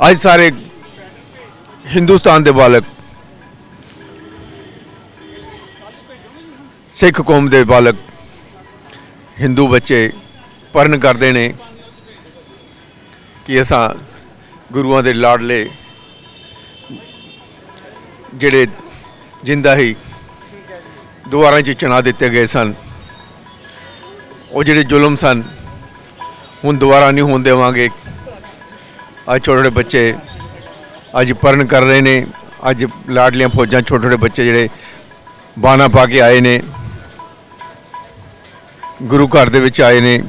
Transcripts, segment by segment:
ਅੱਜ ਸਾਰੇ ਹਿੰਦੁਸਤਾਨ ਦੇ ਬਾਲਕ, ਸਿੱਖ ਕੌਮ ਦੇ ਬਾਲਕ, ਹਿੰਦੂ ਬੱਚੇ ਪਰਨ ਕਰਦੇ ਨੇ ਕਿ ਅਸਾਂ ਗੁਰੂਆਂ ਦੇ ਲਾਡਲੇ ਜਿਹੜੇ ਜਿੰਦਾ ਹੀ ਦੁਆਰਾਂ 'ਚ ਚਣਾ ਦਿੱਤੇ ਗਏ ਸਨ, ਉਹ ਜਿਹੜੇ ਜ਼ੁਲਮ ਸਨ, ਹੁਣ ਦੁਬਾਰਾ ਨਹੀਂ ਹੋਣ ਦੇਵਾਂਗੇ। ਅੱਜ ਛੋਟੇ ਛੋਟੇ ਬੱਚੇ ਅੱਜ ਪਰਨ ਕਰ ਰਹੇ ਨੇ, ਅੱਜ ਲਾਡਲੀਆਂ ਫੌਜਾਂ ਛੋਟੇ ਛੋਟੇ ਬੱਚੇ ਜਿਹੜੇ ਬਾਣਾ ਪਾ ਕੇ ਆਏ ਨੇ, ਗੁਰੂ ਘਰ ਦੇ ਵਿੱਚ ਆਏ ਨੇ।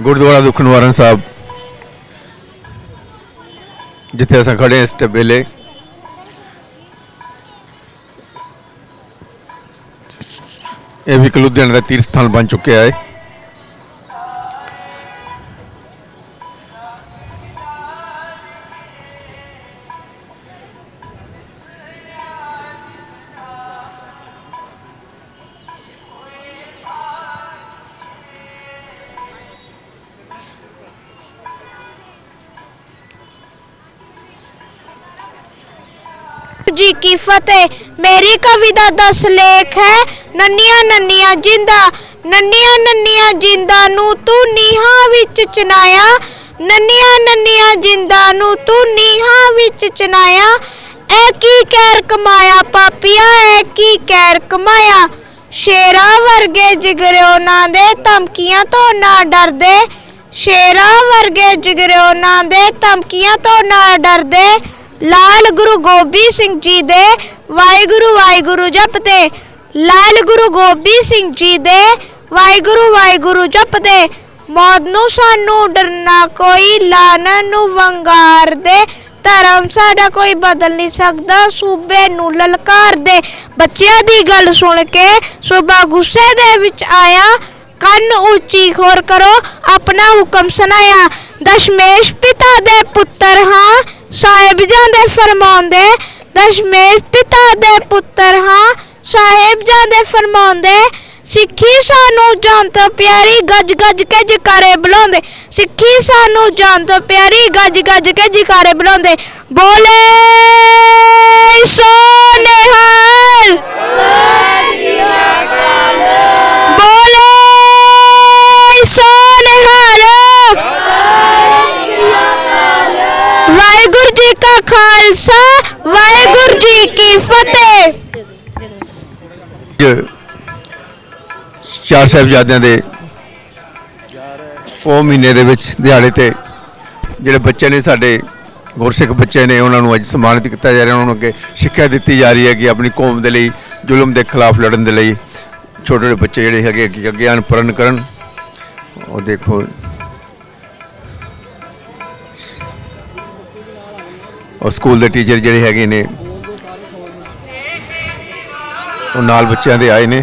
ਗੁਰਦੁਆਰਾ ਦੁੱਖ ਨਿਵਾਰਨ ਸਾਹਿਬ, ਜਿੱਥੇ ਅਸੀਂ ਖੜੇ ਹਾਂ ਇਸ ਵੇਲੇ। ਇਹ ਵੀ ਇੱਕ ਲੁਧਿਆਣੇ ਦਾ ਤੀਰਥ ਸਥਾਨ ਬਣ ਚੁੱਕਿਆ ਹੈ ਜੀ ਕੀ ਫਤਿਹ ਮੇਰੀ ਕਵਿਤਾ ਦਸ ਲੇਖ ਹੈ ਨੰਨੀਆਂ ਨੰਨੀਆਂ ਜਿੰਦਾ, ਨੰਨੀਆਂ ਨੰਨੀਆਂ ਜਿੰਦਾ ਨੂੰ ਤੂੰ ਨੀਹਾਂ ਵਿੱਚ ਚਨਾਇਆ ਨੰਨੀਆਂ ਨੰਨੀਆਂ ਜਿੰਦਾ ਨੂੰ ਤੂੰ ਨੀਹਾਂ ਵਿੱਚ ਚਨਾਇਆ ਐ ਕੀ ਕਹਿਰ ਕਮਾਇਆ ਪਾਪੀਆ, ਐ ਕੀ ਕਹਿਰ ਕਮਾਇਆ। ਸ਼ੇਰਾਂ ਵਰਗੇ ਜਿਗਰਿਓ ਨਾ ਦੇ, ਧਮਕੀਆਂ ਤੋਂ ਨਾ ਡਰਦੇ। ਸ਼ੇਰਾਂ ਵਰਗੇ ਜਿਗਰਿਓ ਨਾ ਦੇ, ਧਮਕੀਆਂ ਤੋਂ ਨਾ ਡਰਦੇ। ਲਾਲ ਗੁਰੂ ਗੋਬਿੰਦ ਸਿੰਘ ਜੀ ਦੇ ਵਾਹਿਗੁਰੂ ਵਾਹਿਗੁਰੂ ਜਪਦੇ। ਲਾਲ ਗੁਰੂ ਗੋਬਿੰਦ ਸਿੰਘ ਜੀ ਦੇ ਵਾਹਿਗੁਰੂ ਵਾਹਿਗੁਰੂ ਜਪਦੇ। ਮੌਤ ਨੂੰ ਸਾਨੂੰ ਡਰਨਾ ਕੋਈ ਲਾਨਨ ਨੂੰ ਵੰਗਾਰ ਦੇ ਧਰਮ ਸਾਡਾ ਕੋਈ ਬਦਲ ਨਹੀਂ ਸਕਦਾ, ਸੂਬੇ ਨੂੰ ਲਲਕਾਰ ਦੇ ਬੱਚਿਆਂ ਦੀ ਗੱਲ ਸੁਣ ਕੇ ਸੂਬਾ ਗੁੱਸੇ ਦੇ ਵਿੱਚ ਆਇਆ। ਕੰਨ ਉੱਚੀ ਖੋਰ ਕਰੋ, ਆਪਣਾ ਹੁਕਮ ਸੁਣਾਇਆ। ਦਸ਼ਮੇਸ਼ ਪਿਤਾ ਦੇ ਪੁੱਤਰ ਹਾਂ ਸਾਹਿਬਜ਼ਾਂ ਦੇ ਫਰਮਾਉਂਦੇ, ਦਸ਼ਮੇਸ਼ ਪਿਤਾ ਦੇ ਪੁੱਤਰ ਹਾਂ ਸਾਹਿਬਜ਼ਾਂ ਦੇ ਫਰਮਾਉਂਦੇ, ਸਿੱਖੀ ਸਾਨੂੰ ਜਾਨ ਤੋਂ ਪਿਆਰੀ ਗੱਜ ਗੱਜ ਕੇ ਜਕਾਰੇ ਬੁਲਾਉਂਦੇ। ਸਿੱਖੀ ਸਾਨੂੰ ਜਾਨ ਤੋਂ ਪਿਆਰੀ ਗੱਜ ਗੱਜ ਕੇ ਜਕਾਰੇ ਬੁਲਾਉਂਦੇ। ਬੋਲੇ ਸੋਨੇਹਾਲ ਬੋਲੇ ਸੋਨੇਹਾਲ ਵਾਹਿਗੁਰੂ ਜੀ ਕਾ ਖਾਲਸਾ, ਵਾਹਿਗੁਰੂ ਜੀ ਕੀ ਚਾਰ ਸਾਹਿਬਜ਼ਾਦਿਆਂ ਦੇ ਉਹ ਮਹੀਨੇ ਦੇ ਵਿੱਚ ਦਿਹਾੜੇ ਤੇ ਜਿਹੜੇ ਬੱਚੇ ਨੇ ਸਾਡੇ, ਗੁਰਸਿੱਖ ਬੱਚੇ ਨੇ, ਉਹਨਾਂ ਨੂੰ ਅੱਜ ਸਨਮਾਨਿਤ ਕੀਤਾ ਜਾ ਰਿਹਾ, ਉਹਨਾਂ ਨੂੰ ਅੱਗੇ ਸਿੱਖਿਆ ਦਿੱਤੀ ਜਾ ਰਹੀ ਹੈ ਕਿ ਆਪਣੀ ਕੌਮ ਦੇ ਲਈ, ਜ਼ੁਲਮ ਦੇ ਖਿਲਾਫ ਲੜਨ ਦੇ ਲਈ। ਛੋਟੇ ਛੋਟੇ ਬੱਚੇ ਜਿਹੜੇ ਹੈਗੇ ਅੱਗੇ ਅੱਗੇ ਆਉਣ ਪਰਨ ਕਰਨ। ਉਹ ਦੇਖੋ। ਉਹ ਸਕੂਲ ਦੇ ਟੀਚਰ ਜਿਹੜੇ ਹੈਗੇ ਨੇ, ਉਹ ਨਾਲ ਬੱਚਿਆਂ ਦੇ ਆਏ ਨੇ।